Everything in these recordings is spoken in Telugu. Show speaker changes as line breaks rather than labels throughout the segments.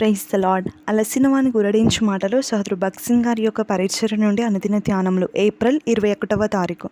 ప్రైజ్ ద లాడ్ అలసిన వాని గురడించు మాటలు సహద్రు బక్సింగ్ గారి యొక్క పరిచయ నుండి అనుదిన ధ్యానములు ఏప్రిల్ ఇరవై ఒకటవ తారీఖు.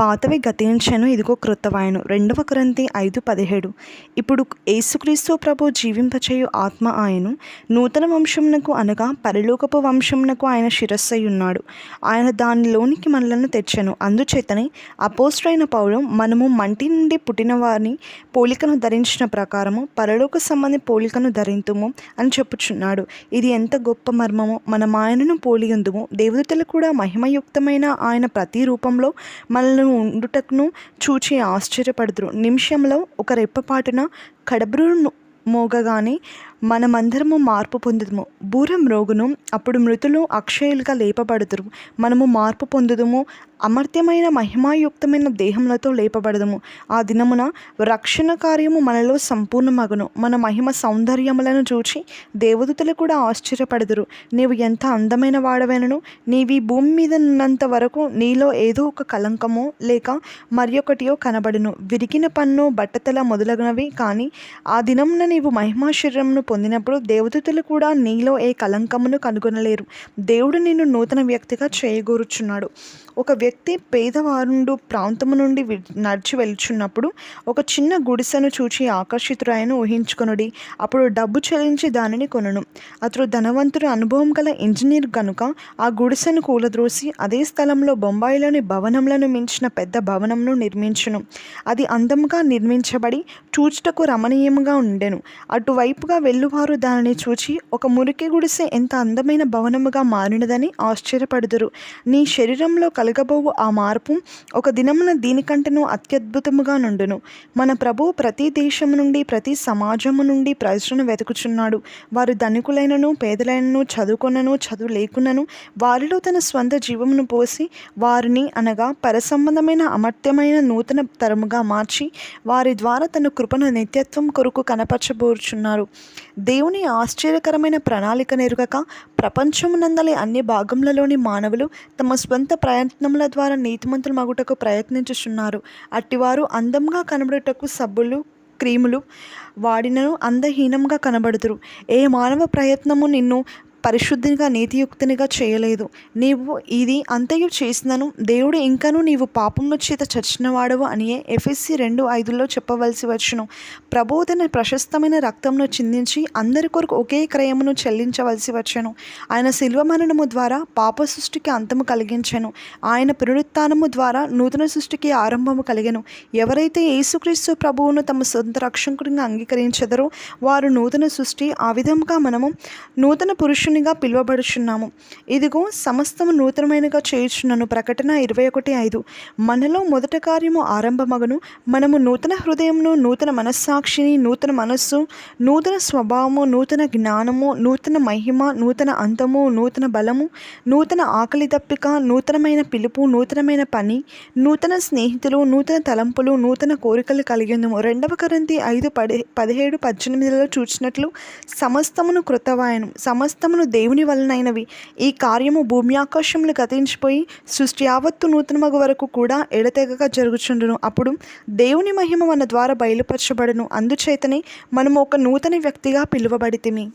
పాతవి గతించను ఇదిగో క్రొత్తవాయను రెండవ క్రంతి ఐదు పదిహేడు. ఇప్పుడు యేసుక్రీస్తు ప్రభు జీవింపచేయు ఆత్మ ఆయను. నూతన వంశమునకు అనగా పరిలోకపు వంశమునకు ఆయన శిరస్సై ఉన్నాడు ఆయన దానిలోనికి మనలను తెచ్చెను. అందుచేతనే అపోస్ట్రైన పౌరం మనము మంటి నుండి పుట్టిన వారిని పోలికను ధరించిన ప్రకారము పరలోక సంబంధి పోలికను ధరింతుము అని చెప్పుచున్నాడు. ఇది ఎంత గొప్ప మర్మమో మనం ఆయనను పోలియందుము దేవదూతలు కూడా మహిమయుక్తమైన ఆయన ప్రతి రూపంలో మనల్ని ఉండుటకును చూచి ఆశ్చర్యపడుదురు. నిమిషంలో ఒక రెప్పపాటున కడబ్రు మోగగానే మనమందరము మార్పు పొందుదుము. బూరం రోగును అప్పుడు మృతులు అక్షయులుగా లేపబడుదురు. మనము మార్పు పొందుదుము. అమర్త్యమైన మహిమాయుక్తమైన దేహములతో లేపబడదుము. ఆ దినమున రక్షణ కార్యము మనలో సంపూర్ణమగును. మన మహిమ సౌందర్యములను చూచి దేవదూతలు కూడా ఆశ్చర్యపడదురు. నీవు ఎంత అందమైన వాడవైనను. నీవి భూమి మీద ఉన్నంత వరకు నీలో ఏదో ఒక కలంకమో లేక మరి ఒకటియో కనబడును. విరిగిన పన్ను బట్టతల మొదలగునవి. కానీ ఆ దినమున నీవు మహిమా శరీరమును పొందినప్పుడు దేవదూతలు కూడా నీలో ఏ కలంకమును కనుగొనలేరు. దేవుడు నిన్ను నూతన వ్యక్తిగా చేయగూరుచున్నాడు. ఒక వ్యక్తి పేదవారుండు ప్రాంతము నుండి నడిచి వెళ్చున్నప్పుడు ఒక చిన్న గుడిసెను చూచి ఆకర్షితురాయను ఊహించుకొనుడి. అప్పుడు డబ్బు చెల్లించి దానిని కొనును. అతడు ధనవంతుడు అనుభవం గల ఇంజనీర్ గనుక ఆ గుడిసెను కూలద్రోసి అదే స్థలంలో బొంబాయిలోని భవనములను మించిన పెద్ద భవనంను నిర్మించును. అది అందముగా నిర్మించబడి చూచుటకు రమణీయంగా ఉండెను. అటువైపుగా వెళ్ళువారు దానిని చూచి ఒక మురికి గుడిసె ఎంత అందమైన భవనముగా మారినదని ఆశ్చర్యపడుదురు. నీ శరీరంలో కలగబోవు ఆ మార్పు ఒక దినమున దీనికంటేనూ అత్యద్భుతముగా నుండును. మన ప్రభువు ప్రతి దేశము నుండి ప్రతి సమాజము నుండి ప్రజలను వెతుకుచున్నాడు. వారు ధనికులైనను పేదలైనను చదువుకొనను చదువు లేకున్నను వారిలో తన స్వంత జీవమును పోసి వారిని అనగా పరసంబంధమైన అమర్త్యమైన నూతన తరముగా మార్చి వారి ద్వారా తన కృపను నిత్యత్వం కొరకు కనపరచబోరుచున్నారు దేవుని ఆశ్చర్యకరమైన ప్రణాళిక నెరుగక ప్రపంచమునందలి అన్ని భాగములలోని మానవులు తమ స్వంత ప్రయత్నముల ద్వారా నీతిమంతులు మగుటకు ప్రయత్నించుచున్నారు. అట్టివారు అందంగా కనబడుటకు సబ్బులు క్రీములు వాడినను అందహీనంగా కనబడుదురు. ఏ మానవ ప్రయత్నము నిన్ను పరిశుద్ధిగా నీతియుక్తినిగా చేయలేదు. నీవు ఇది అంతయు చేసినను దేవుడు ఇంకను నీవు పాపము చేత చచ్చినవాడవు అని ఎఫ్ఎస్సి రెండు ఐదులో చెప్పవలసి వచ్చును. ప్రభువు తన ప్రశస్తమైన రక్తంను చిందించి అందరి కొరకు ఒకే క్రయమును చెల్లించవలసి వచ్చాను. ఆయన శిల్వ మరణము ద్వారా పాప సృష్టికి అంతము కలిగించెను. ఆయన పునరుత్నము ద్వారా నూతన సృష్టికి ఆరంభము కలిగాను. ఎవరైతే యేసుక్రీస్తు ప్రభువును తమ సొంత రక్షకుడిగా అంగీకరించెదరో వారు నూతన సృష్టి ఆ విధంగా మనము నూతన పురుషునిగా పిలువబడుచున్నాము. ఇదిగో సమస్తము నూతనమైనగా చేయుచున్నాను. ప్రకటన ఇరవై ఒకటి ఐదు. మనలో మొదట కార్యము ఆరంభమగను. మనము నూతన హృదయమును నూతన మనస్సాక్షిని నూతన మనస్సు నూతన స్వభావము నూతన జ్ఞానము నూతన మహిమ నూతన అంతము నూతన బలము నూతన ఆకలి దప్పిక నూతనమైన పిలుపు నూతనమైన పని నూతన స్నేహితులు నూతన తలంపులు నూతన కోరికలు కలిగిందము. రెండవ కరంతి ఐదు పది పదిహేడు పద్దెనిమిదిలో చూచినట్లు సమస్తమును కృతవాయనం. సమస్తమును దేవుని వలనైనవి. ఈ కార్యము భూమి ఆకాశములు గతించిపోయి సృష్టి యావత్తు నూతనమగు వరకు కూడా ఎడతెగక జరుగుచుండును. అప్పుడు దేవుని మహిమ మన ద్వారా బయలుపరచబడును. అందుచేతనే మనము ఒక నూతన వ్యక్తిగా పిలువబడితిమి